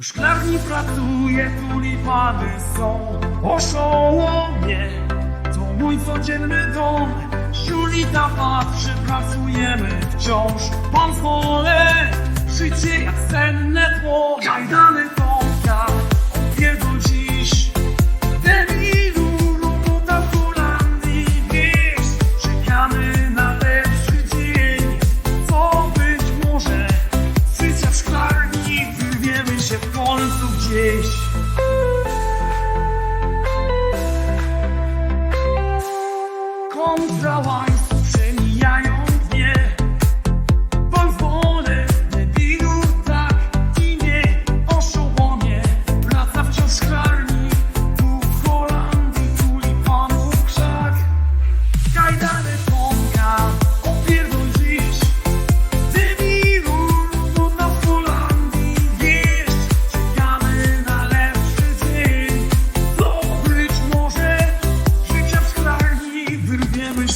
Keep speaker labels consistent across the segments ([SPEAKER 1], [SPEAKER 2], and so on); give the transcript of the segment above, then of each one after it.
[SPEAKER 1] W szklarni pracuje, tulipany są oszołomie. To mój codzienny dom. Julita patrzy, pracujemy wciąż. Pan z voice. Seni yani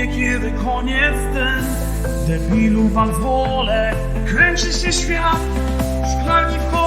[SPEAKER 1] mnie, kiedy koniec ten. Debilu wal wolę, kręci się świat Szklani w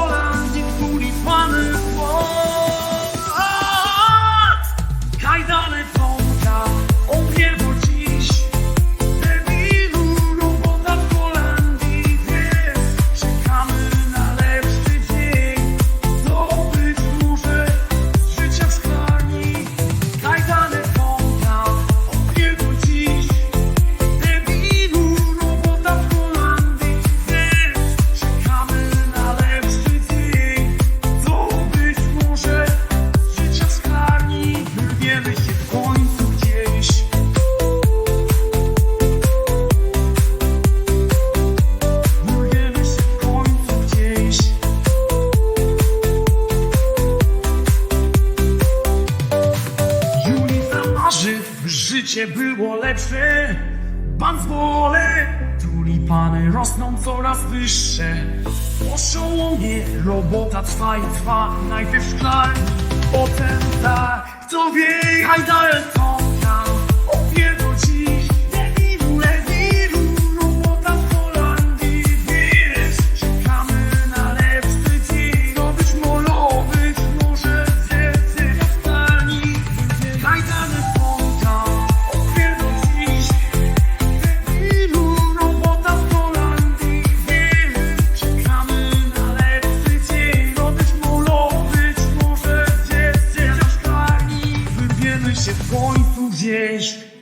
[SPEAKER 1] Życie było lepsze, pan z wolę Tulipany rosną coraz wyższe. Oszołomie robota trwa i trwa Najpierw szklarni, potem tak Kto wie, hajdelton się w końcu wiesz